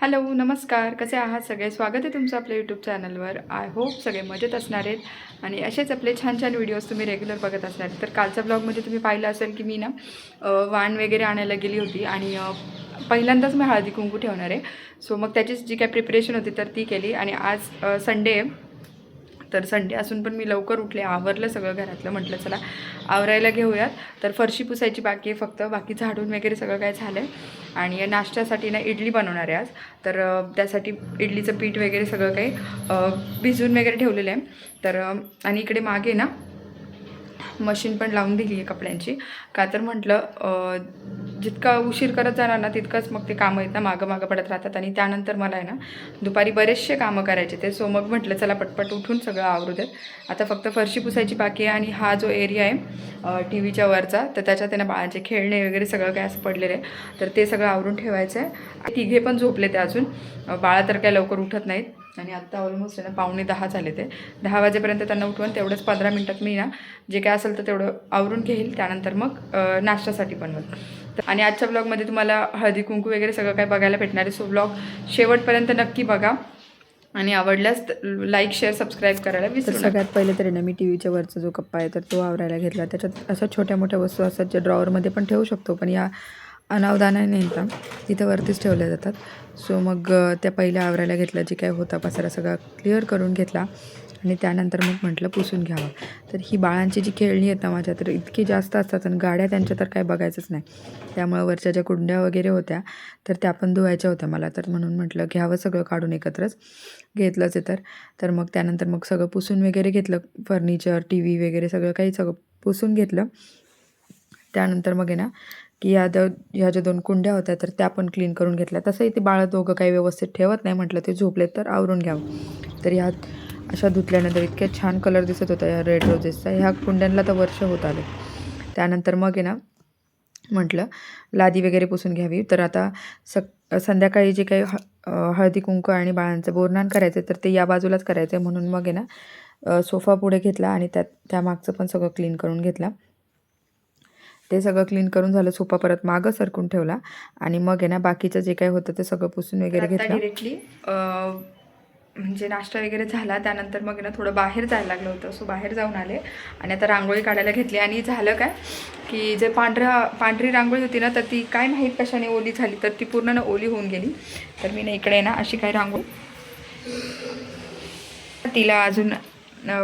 Hello नमस्कार. कसे आहात सगळे? स्वागत आहे तुमचं आपल्या यूट्यूब चॅनलवर आय होप सगळे मजेत असणार आहेत. आणि असेच आपले छान छान व्हिडिओज तुम्ही रेग्युलर बघत असणार. तर कालच्या ब्लॉगमध्ये तुम्ही पाहिलं असेल की मी ना वाण वगैरे आणायला गेली होती आणि पहिल्यांदाच मी हळदी कुंकू ठेवणार आहे. सो मग त्याचीच जी काय प्रिपरेशन होती तर ती केली. आणि आज संडे आहे. तर संडे असून पण मी लवकर उठले आवरलं सगळं घरातलं म्हटलं चला आवरायला घेऊयात. तर फरशी पुसायची बाकी आहे फक्त बाकी झाडून वगैरे सगळं काय झालं आहे आणि नाश्त्यासाठी ना इडली बनवणार आहे आज. तर त्यासाठी इडलीचं पीठ वगैरे सगळं काही भिजून भिजवून वगैरे ठेवलेलं आहे. तर आणि इकडे मागे ना मशीन पण लावून दिली आहे कपड्यांची. का तर म्हटलं जितका उशीर करत जाणार ना तितकंच मग ते कामं आहेत ना मागं मागं पडत राहतात. आणि त्यानंतर मला आहे ना दुपारी बरेचसे कामं करायचे. ते सो मग म्हटलं चला पटपट उठून सगळं आवरू देत. आता फक्त फरशी पुसायची बाकी आहे आणि हा जो एरिया आहे टी व्हीच्या वरचा तर त्याच्यात त्यांना बाळांचे बाळाचे खेळणे वगैरे सगळं काय असं पडलेलं आहे. तर ते सगळं आवरून ठेवायचं आहे. तिघे पण झोपले ते अजून बाळा तर काय लवकर उठत नाहीत. आणि आत्ता ऑलमोस्ट आहे ना पावणे दहा झाले ते. दहा वाजेपर्यंत त्यांना उठवून तेवढंच पंधरा मिनटात मी ना जे काय असेल तर तेवढं आवरून घेईल. त्यानंतर मग नाश्त्यासाठी बनवत तर आणि आजच्या ब्लॉगमध्ये तुम्हाला हळदी कुंकू वगैरे सगळं काय बघायला भेटणार आहे. सो ब्लॉग शेवटपर्यंत नक्की बघा. आणि आवडल्यास लाईक शेअर सबस्क्राईब करायला विसरू सगळ्यात पहिले तरी ना मी टी व्हीच्या वरचा जो कप्पा आहे तर तो आवरायला घेतला. त्याच्यात अशा छोट्या मोठ्या वस्तू असतात ज्या ड्रॉवरमध्ये पण ठेवू शकतो. पण या अनावधानाने ना तिथं वरतीच ठेवल्या जातात. सो मग त्या पहिल्या आवरायला घेतलं जे काय होता पसारा सगळा क्लिअर करून घेतला आणि त्यानंतर मग म्हटलं पुसून घ्यावं. तर ही बाळांची जी खेळणी आहेत ना माझ्या तर इतकी जास्त असतात आणि गाड्या त्यांच्या तर काय बघायचंच नाही. त्यामुळं वरच्या ज्या कुंड्या वगैरे होत्या तर त्या पण धुवायच्या होत्या मला. तर म्हणून म्हटलं घ्यावं सगळं काढून एकत्रच. घेतलंच आहे तर. तर मग त्यानंतर मग सगळं पुसून वगैरे घेतलं फर्निचर टी व्ही वगैरे सगळं काही सगळं पुसून घेतलं. त्यानंतर मग आहे ना की या द ह्या ज्या दोन कुंड्या होत्या तर त्या पण क्लीन करून घेतल्या. तसंही ते बाळं दोघं काही व्यवस्थित ठेवत नाही म्हटलं ते झोपलेत तर आवरून घ्यावं. तर ह्या अशा धुतल्यानंतर इतक्या छान कलर दिसत होता ह्या रेड रोजेसचा ह्या कुंड्यांना तर वर्ष होत आले. त्यानंतर मग आहे ना म्हटलं लादी वगैरे पुसून घ्यावी. तर आता सक संध्याकाळी जे काही ह हळदी कुंकू आणि बाळांचं बोरणान करायचं तर ते या बाजूलाच करायचं आहे म्हणून मग आहे ना सोफा पुढे घेतला आणि त्यात त्या मागचं पण सगळं क्लीन करून घेतला. ते सगळं क्लीन करून झालं सोफा परत मागं सरकून ठेवला. आणि मग आहे ना बाकीचं जे काही होतं ते सगळं पुसून वगैरे घेतलं. डिरेक्टली म्हणजे नाश्ता वगैरे झाला त्यानंतर मग ना थोडं बाहेर जायला लागलं होतं. सो बाहेर जाऊन आले. आणि आता रांगोळी काढायला घेतली. आणि झालं काय की जे पांढऱ्या पांढरी रांगोळी होती ना तर ती काय माहीत कशाने ओली झाली तर ती पूर्ण ना ओली होऊन गेली. तर मी ना इकडे ना अशी काही रांगोळी तिला अजून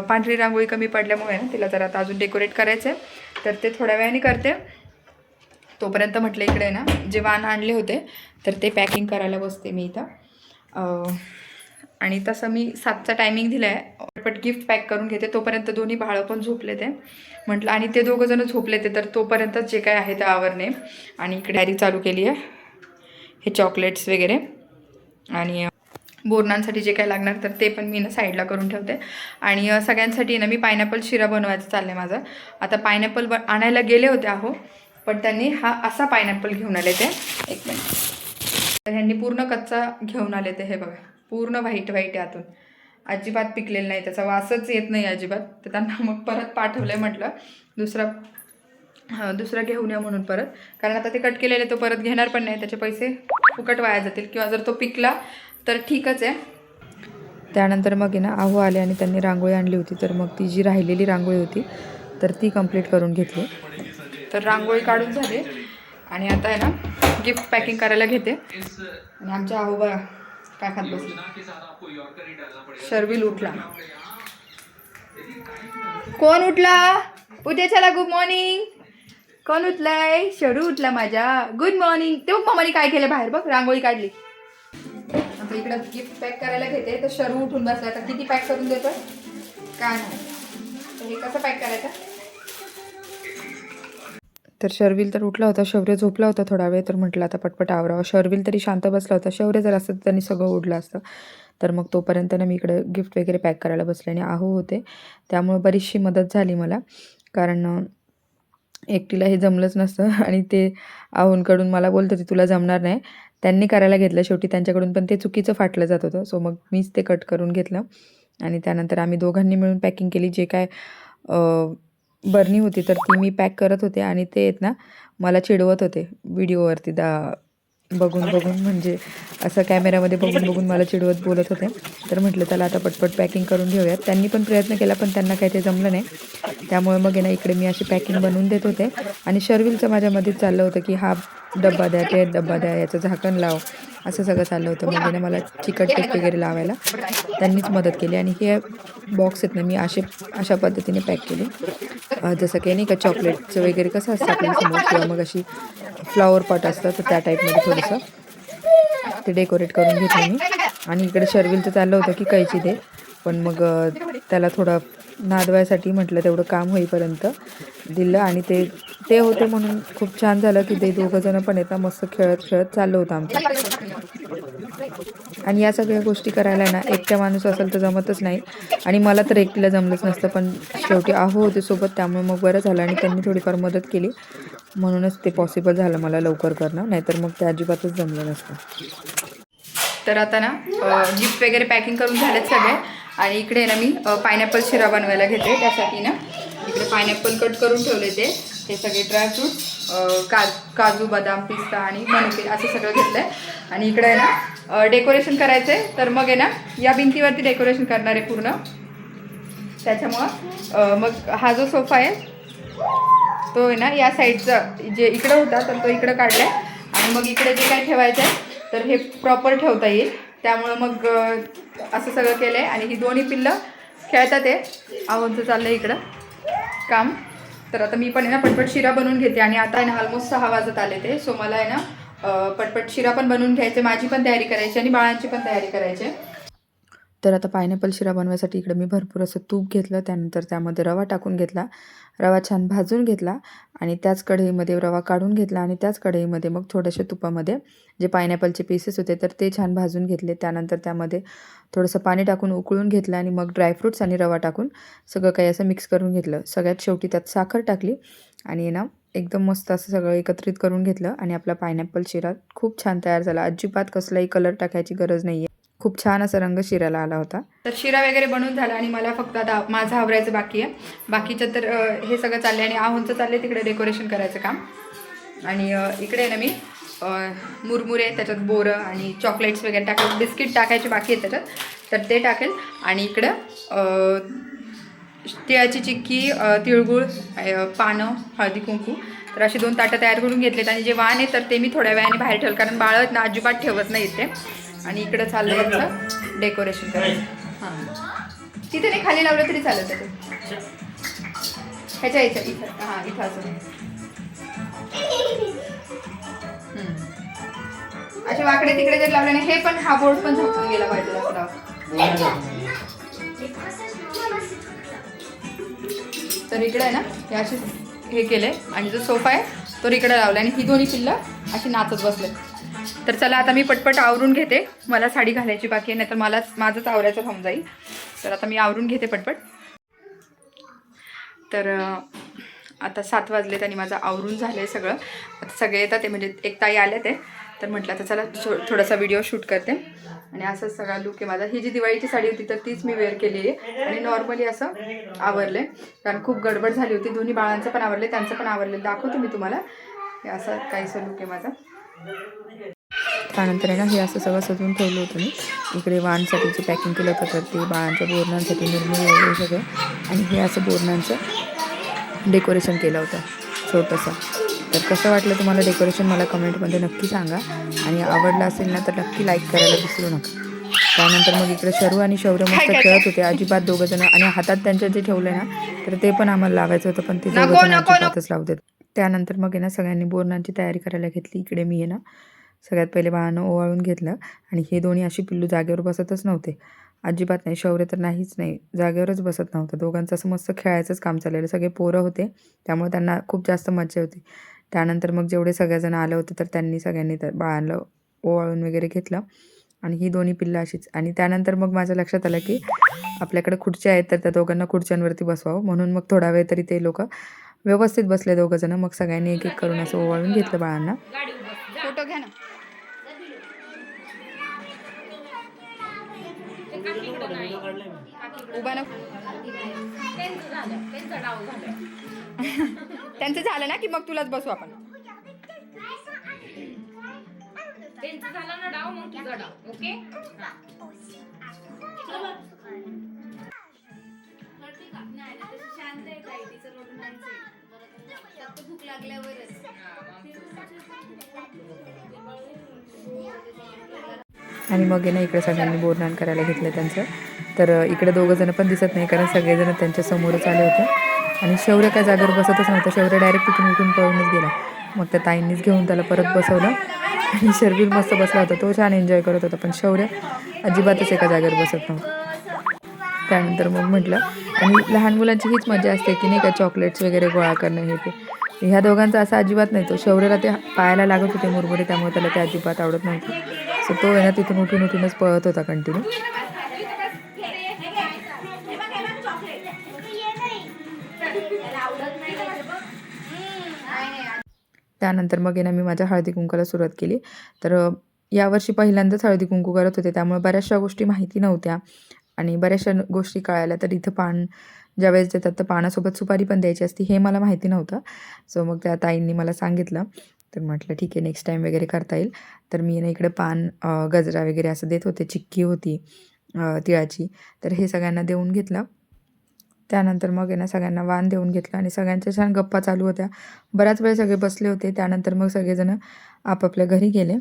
पांढरी रांगोळी कमी पडल्यामुळे ना तिला जरा आता अजून डेकोरेट करायचं आहे तर ते थोड्या वेळाने करते. तोपर्यंत म्हटलं इकडे ना जे वाण आणले होते तर ते पॅकिंग करायला बसते मी इथं. आणि तसं मी सातचा टायमिंग दिला आहे पट गिफ्ट पॅक करून घेते. तोपर्यंत दोन्ही बाळं पण झोपले ते. म्हटलं आणि ते दोघं जण झोपले ते तर तोपर्यंतच जे काय आहे ते आवरणे. आणि इकडे डायरी चालू केली आहे. हे चॉकलेट्स वगैरे. आणि बोरणांसाठी जे काही लागणार तर ते पण मी ना साईडला करून ठेवते. आणि सगळ्यांसाठी ना मी पायनॅपल शिरा बनवायचं चाललं आहे माझं. आता पायनॅपल ब आणायला गेले होते अहो पण त्यांनी हा असा पायनॅपल घेऊन आले ते. एक मिनिट तर ह्यांनी पूर्ण कच्चा घेऊन आले ते हे बघा. पूर्ण व्हाईट व्हाईट आहे आतून. अजिबात पिकलेलं नाही त्याचा वासच येत नाही अजिबात. तर त्यांना मग परत पाठवलं आहे म्हटलं दुसरा दुसरा घेऊन या म्हणून परत. कारण आता ते कट केलेले तो परत घेणार पण नाही त्याचे पैसे फुकट वाया जातील. किंवा जर तो पिकला तर ठीकच आहे. त्यानंतर मग आहे ना आहो आले आणि त्यांनी रांगोळी आणली होती. तर मग ती जी राहिलेली रांगोळी होती तर ती कंप्लीट करून घेतली. तर रांगोळी काढून झाली. आणि आता आहे ना गिफ्ट पॅकिंग करायला घेते. आणि आमच्या आहो बघा काय खात बसली. शर्विल उठला. कोण उठला? उद्या चला गुड मॉर्निंग कोण उठलाय? शरू उठला माझ्या. गुड मॉर्निंग ते मम्माने काय केलं बाहेर बघ? रांगोळी काढली. आता इकडं गिफ्ट पॅक करायला घेते. तर शरू उठून बसला तर किती पॅक करून देतो काय नाही. तर हे कसं पॅक करायचं? तर शर्विल तर उठला होता. शौर्य झोपला होता थोडा वेळ. तर म्हटलं आता पटपट आवरावं. शर्विल तरी शांत बसला होता. शौर्य जर असतं तर त्यांनी सगळं उडलं असतं. तर मग तोपर्यंत ना मी इकडे गिफ्ट वगैरे पॅक करायला बसले आणि आहो होते. त्यामुळं बरीचशी मदत झाली मला. कारण एकटीला हे जमलंच नसतं. आणि ते आहोंकडून मला बोलत होते तुला जमणार नाही. त्यांनी करायला घेतलं. शेवटी त्यांच्याकडून पण ते चुकीचं फाटलं जात होतं. सो मग मीच ते कट करून घेतलं. आणि त्यानंतर आम्ही दोघांनी मिळून पॅकिंग केली. जे काय बर्नी होती तर ती मी पॅक करत होते. आणि ते आहेत ना मला चिडवत होते. व्हिडिओवरती दा बघून बघून म्हणजे असं कॅमेऱ्यामध्ये बघून बघून मला चिडवत बोलत होते. तर म्हटलं त्याला आता पटपट पॅकिंग करून घेऊयात. त्यांनी पण प्रयत्न केला पण त्यांना काही ते जमलं नाही. त्यामुळे मग ना इकडे मी अशी पॅकिंग बनवून देत होते. आणि शर्विलचं माझ्यामध्ये चाललं होतं की हा डब्बा द्या ते डब्बा द्या याचं झाकण लाव. असं सगळं चाललं होतं. मग ना मला चिकट टेप वगैरे लावायला त्यांनीच मदत केली. आणि हे बॉक्स आहेत ना मी असे अशा पद्धतीने पॅक केले. जसं काही नाही का चॉकलेटचं वगैरे कसं असतं आपल्यासमोर किंवा मग अशी फ्लॉवर पॉट असतं तर त्या टाईपमध्ये थोडंसं. ते डेकोरेट करून घेतलं मी. आणि इकडे शर्विलचं चाललं होतं की कैची दे. पण मग त्याला थोडं नादवायसाठी म्हटलं तेवढं काम होईपर्यंत दिलं आणि ते ते होते म्हणून खूप छान झालं की ते दोघं जण पण येतात मस्त खेळत खेळत चाललं होतं आमचं. आणि या सगळ्या गोष्टी करायला ना एकट्या माणूस असेल तर जमतच नाही. आणि मला तर एकटीला जमलंच नसतं पण शेवटी आहो होते सोबत त्यामुळे मग बरं झालं आणि त्यांनी थोडीफार मदत केली. म्हणूनच ते पॉसिबल झालं मला लवकर करणं नाहीतर मग ते अजिबातच जमलं नसतं. तर आता ना जीप वगैरे पॅकिंग करून झालेत सगळे. आणि इकडे ना मी पायनॅपल शिरा बनवायला घेते. त्यासाठी ना इकडे पायनॅपल कट करून ठेवले ते. हे सगळे ड्रायफ्रूट का काजू बदाम पिस्ता आणि मनुके असं सगळं घेतलं आहे आणि इकडे आहे ना डेकोरेशन करायचं आहे तर मग आहे ना या भिंतीवरती डेकोरेशन करणार आहे पूर्ण. त्याच्यामुळं मग हा जो सोफा आहे तो आहे ना या साईडचा जे इकडं होता तर तो इकडं काढलाय. आणि मग इकडे जे काय ठेवायचं आहे तर हे प्रॉपर ठेवता येईल. त्यामुळं मग असं सगळं केलं आहे आणि ही दोन्ही पिल्लं खेळतात आहे आहोंचं चाललं आहे इकडं. काम. तर आता मी पण आहे ना पटपट शिरा बनवून घेते आणि आता आहे ना ऑलमोस्ट सहा वाजत आले ते सो मला आहे ना पटपट शिरा पण बनवून घ्यायचे माझी पण तयारी करायची आणि बाळांची पण तयारी करायची आहे. तर आता पायनॅपल शिरा बनवायसाठी इकडे मी भरपूर असं तूप घेतलं त्यानंतर त्यामध्ये रवा टाकून घेतला. रवा छान भाजून घेतला आणि त्याच कढईमध्ये रवा काढून घेतला आणि त्याच कढईमध्ये मग थोड्याशा तुपामध्ये जे पायनॅपलचे पीसेस होते तर ते छान भाजून घेतले. त्यानंतर त्यामध्ये थोडंसं पाणी टाकून उकळून घेतलं आणि मग ड्रायफ्रूट्स आणि रवा टाकून सगळं काही असं मिक्स करून घेतलं. सगळ्यात शेवटी त्यात साखर टाकली आणि ना एकदम मस्त असं सगळं एकत्रित करून घेतलं आणि आपला पायनॅपल शिरा खूप छान तयार झाला. अजिबात कसलाही कलर टाकायची गरज नाही आहे खूप छान असा रंग शिराला आला होता. तर शिरा वगैरे बनवून झाला आणि मला फक्त आता माझं आवरायचं बाकी आहे. बाकीचं तर हे सगळं चाललं आहे आणि आहोंचं चाललं आहे तिकडे डेकोरेशन करायचं काम. आणि इकडे ना मी मुरमुरे त्याच्यात बोरं आणि चॉकलेट्स वगैरे टाकले. बिस्किट टाकायचे बाकी आहेत त्याच्यात. तर ते टाकेल. आणि इकडं तिळाची चिक्की तिळगुळ पानं हळदी कुंकू. तर अशी दोन ताटं तयार करून घेतलेत. आणि जे वाण आहे तर ते मी थोड्या वेळाने बाहेर ठेवलं. कारण बाळत ना अजिबात ठेवत नाही ते आणि इकडं चाललं यांचं डेकोरेशन करायचं. हां. तिथे नाही खाली लावलं तरी चालत ते. ह्याच्या इथं इथं. हां इथं असं. असे वाकडे तिकडे जर लावले नाही हे पण हा बोर्ड पण झाकून गेला पाहिजे असं तर इकडे आहे ना हे असे हे केले आणि जो सोफा आहे तो इकडे लावला आणि ही दोन्ही पिल्लं अशी नाचत बसले तर चला आता मी पटपट आवरून घेते. मला साडी घालायची बाकी आहे नाही तर मला माझंच आवरायचं थांब जाईल. तर आता मी आवरून घेते पटपट. तर आता सात वाजलेत आणि माझं आवरून झालं आहे सगळं. आता सगळे येतात ते म्हणजे एक ताई आले ते. तर म्हटलं आता चला थो थोडासा व्हिडिओ शूट करते. आणि असं सगळा लुक आहे माझा. ही जी दिवाळीची साडी होती तर तीच मी वेअर केलेली आहे. आणि नॉर्मली असं आवरलं आहे कारण खूप गडबड झाली होती. दोन्ही बाळांचं पण आवरले त्यांचं पण आवरले दाखवतो मी तुम्हाला. हे असं काहीसं लुक आहे माझा. त्यानंतर आहे ना हे असं सगळं सजवून ठेवलं होतं मी. इकडे वाणसाठी जे पॅकिंग केलं होतं तर ते बाळांच्या बोरणांसाठी निर्मळ वगैरे सगळं. आणि हे असं बोरणांचं डेकोरेशन केलं होतं छोटंसं. तर कसं वाटलं तुम्हाला डेकोरेशन मला कमेंटमध्ये नक्की सांगा. आणि आवडलं असेल ना तर नक्की लाईक करायला विसरू नका. त्यानंतर मग इकडे शरू आणि शौर्य मस्त खेळत होते अजिबात दोघं जण. आणि हातात त्यांच्या जे ठेवलं ना तर ते पण आम्हाला लावायचं होतं पण ते दोघं जण अजिबातच लावतात त्यानंतर मग आहे ना सगळ्यांनी बोरणांची तयारी करायला घेतली. इकडे मी आहे ना सगळ्यात पहिले बाळानं ओवाळून घेतलं आणि हे दोन्ही अशी पिल्लू जागेवर बसतच नव्हते. अजिबात नाही शौर्य तर नाहीच नाही जागेवरच बसत नव्हतं. दोघांचं असं मस्त खेळायचंच काम चाललेलं. सगळे पोरं होते त्यामुळे त्यांना खूप जास्त मजा होती. त्यानंतर मग जेवढे सगळेजण आलं होतं तर त्यांनी सगळ्यांनी तर बाळाला ओवाळून वगैरे घेतलं. आणि ही दोन्ही पिल्लं अशीच. आणि त्यानंतर मग माझ्या लक्षात आलं की आपल्याकडे खुर्च्या आहेत तर त्या दोघांना खुर्च्यांवरती बसवावं. म्हणून मग थोडा वेळ तरी ते लोक व्यवस्थित बसले दोघं जण. मग सगळ्यांनी एक एक करून असं ओवाळून घेतलं बाळांना. फोटो घ्या ना. उभा नको. त्यांचं झालं ना की मग तुलाच बसू आपण. भूक लागल्यावरच आणि मग ना इकडे सगळ्यांनी बोरनान करायला घेतलं त्यांचं. तर इकडे दोघं जण पण दिसत नाही कारण सगळेजण त्यांच्या समोरच आले होते. आणि शौर्य काय जागेवर बसतच नव्हतं. शौर्य डायरेक्ट तिथून उठून पळूनच गेला. मग त्या ताईंनीच घेऊन त्याला परत बसवलं. आणि शर्विल मस्त बसला होता. तो छान एन्जॉय करत होता पण शौर्य अजिबातच एका जागेवर बसत नव्हतं. त्यानंतर मग म्हटलं आणि लहान मुलांची हीच मजा असते की नाही का चॉकलेट्स वगैरे गोळा करणं हे ते? ह्या दोघांचा असा अजिबात नाही. तो शौर्याला ते पायाला लागत होते मुरमुरे त्यामुळे त्याला ते अजिबात आवडत नव्हते. सो तो आहे ना तिथून उठून उठूनच पळत होता कंटिन्यू त्यानंतर मग येणं मी माझ्या हळदी कुंकाला सुरुवात केली. तर यावर्षी पहिल्यांदाच हळदी कुंकू करत होते. त्यामुळे बऱ्याचशा गोष्टी माहिती नव्हत्या. आणि बऱ्याचशा न- गोष्टी कळायला तर इथं पान ज्यावेळेस देतात तर पानासोबत सुपारी पण द्यायची असती हे मला माहिती नव्हतं. सो मग त्या ताईंनी मला सांगितलं. तर म्हटलं ठीक आहे नेक्स्ट टाईम वगैरे करता येईल. तर मी ना इकडे पान गजरा वगैरे असं देत होते. चिक्की होती तिळाची. तर हे सगळ्यांना देऊन घेतलं. त्यानंतर मग आहे ना सगळ्यांना वाण देऊन घेतलं आणि सगळ्यांच्या छान गप्पा चालू होत्या. बराच वेळ सगळे बसले होते. त्यानंतर मग सगळेजण आपापल्या घरी गेले.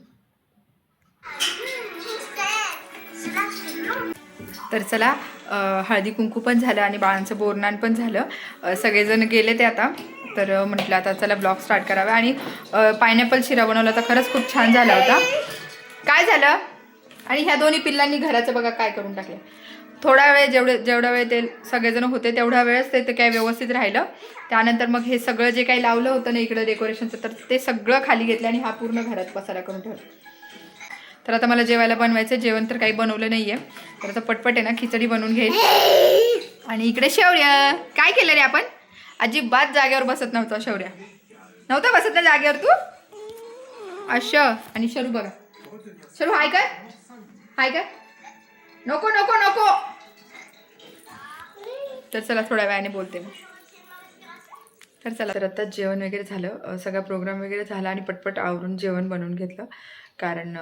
तर चला हळदी कुंकू पण झालं आणि बाळांचं बोरनान पण झालं. सगळेजण गेले ते आता. तर म्हटलं आता चला ब्लॉग स्टार्ट करावा. आणि पायनॅपल शिरा बनवला तर खरंच खूप छान झाला होता. काय झालं? आणि ह्या दोन्ही पिल्लांनी घराचं बघा काय करून टाकलं. थोडा वेळ जेवढे जेवढा वेळ ते सगळेजण होते तेवढा वेळच ते ते काय व्यवस्थित राहिलं. त्यानंतर मग हे सगळं जे काही लावलं होतं ना इकडं डेकोरेशनचं तर ते सगळं खाली घेतलं आणि हा पूर्ण घरात पसारा करून ठेवला. तर आता मला जेवायला बनवायचं जेवण तर काही बनवलं नाही आहे तर आता पटपट आहे ना खिचडी बनवून घेईल. आणि इकडे शौर्य. काय केलं रे आपण? अजिबात जागेवर बसत नव्हता शौर्य. नव्हता बसत ना जागेवर तू? अश आणि शरू बघा. शरू हाय काय हाय काय नको नको नको. तर चला थोड्या वेळाने बोलते मी. तर चला. तर आता जेवण वगैरे झालं. सगळा प्रोग्राम वगैरे झाला आणि पटपट आवरून जेवण बनवून घेतलं. कारण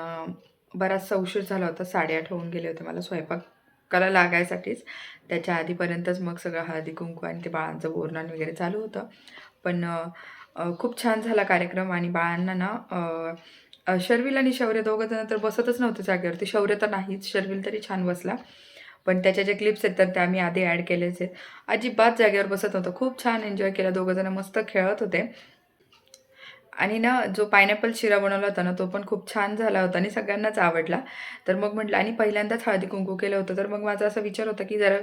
बराचसा उशीर झाला होता. साडेआठ होऊन गेले होते मला स्वयंपाक कला लागायसाठीच. त्याच्या आधीपर्यंतच मग सगळं हळदी कुंकू आणि ते बाळांचं बोरणान वगैरे चालू होतं. पण खूप छान झाला कार्यक्रम आणि बाळांना ना शर्विल आणि शौर्य दोघं जण तर बसतच नव्हते जागेवरती. शौर्य तर नाहीच. शर्विल तरी छान बसला. पण त्याच्या जे क्लिप्स आहेत तर त्या आम्ही आधी ॲड केलेच आहेत. अजिबात जागेवर बसत नव्हतं. खूप छान एन्जॉय केला. दोघंजणं मस्त खेळत होते. आणि ना जो पायनॅपल शिरा बनवला होता ना तो पण खूप छान झाला होता आणि सगळ्यांनाच आवडला. तर मग म्हटलं आणि पहिल्यांदाच हळदी कुंकू केलं होतं. तर मग माझा असा विचार होता की जरा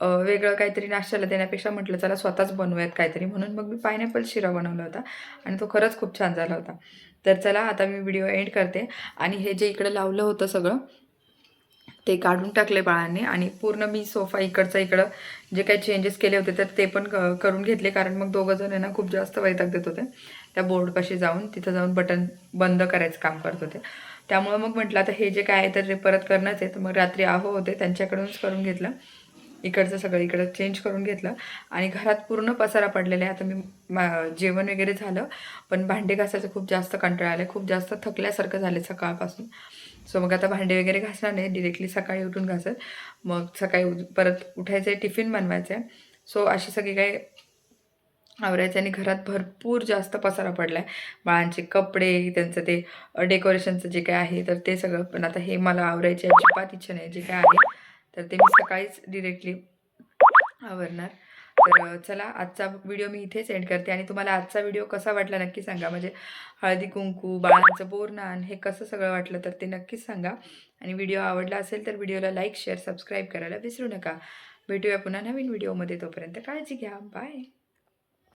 वेगळं काहीतरी नाश्त्याला देण्यापेक्षा म्हटलं चला स्वतःच बनवूयात काहीतरी. म्हणून मग मी पायनॅपल शिरा बनवला होता आणि तो खरंच खूप छान झाला होता. तर चला आता मी व्हिडिओ एंड करते. आणि हे जे इकडं लावलं होतं सगळं ते काढून टाकले बाळांनी आणि पूर्ण मी सोफा इकडचा इकडं जे काही चेंजेस केले होते तर ते पण क- करून घेतले. कारण मग दोघं जण आहे ना खूप जास्त वैताग देत होते. त्या बोर्डपाशी जाऊन तिथं जाऊन बटन बंद करायचं काम करत होते. त्यामुळं मग म्हटलं आता हे जे काय आहे तर ते परत करणंच आहे तर मग रात्री आहो होते त्यांच्याकडूनच करून घेतलं. इकडचं सगळं इकडं चेंज करून घेतलं. आणि घरात पूर्ण पसारा पडलेला आहे. आता मी मा- जेवण वगैरे झालं पण भांडे घासायचं खूप जास्त कंटाळा आले खूप जास्त थकल्यासारखं झालं सकाळपासून. सो मग आता भांडे वगैरे घासणार नाही डिरेक्टली सकाळी उठून घासत मग सकाळी परत उठायचं आहे टिफिन बनवायचं आहे सो अशी सगळी काही आवरायचं आणि घरात भरपूर जास्त पसारा पडला आहे बाळांचे कपडे त्यांचं ते डेकोरेशनचं जे काय आहे तर ते सगळं. पण आता हे मला आवरायची अजिबात इच्छा नाही जे काय आहे तर ते मी सकाळीच डिरेक्टली आवरणार. तर चला आजचा व्हिडिओ मी इथेच एंड करते आणि तुम्हाला आजचा व्हिडिओ कसा वाटला नक्की सांगा. म्हणजे हळदी कुंकू बाळांचं बोरनान हे कसं सगळं वाटलं तर ते नक्कीच सांगा. आणि व्हिडिओ आवडला असेल तर व्हिडिओला लाईक शेअर सबस्क्राईब करायला विसरू नका. भेटूया पुन्हा नवीन व्हिडिओमध्ये तोपर्यंत काळजी घ्या. बाय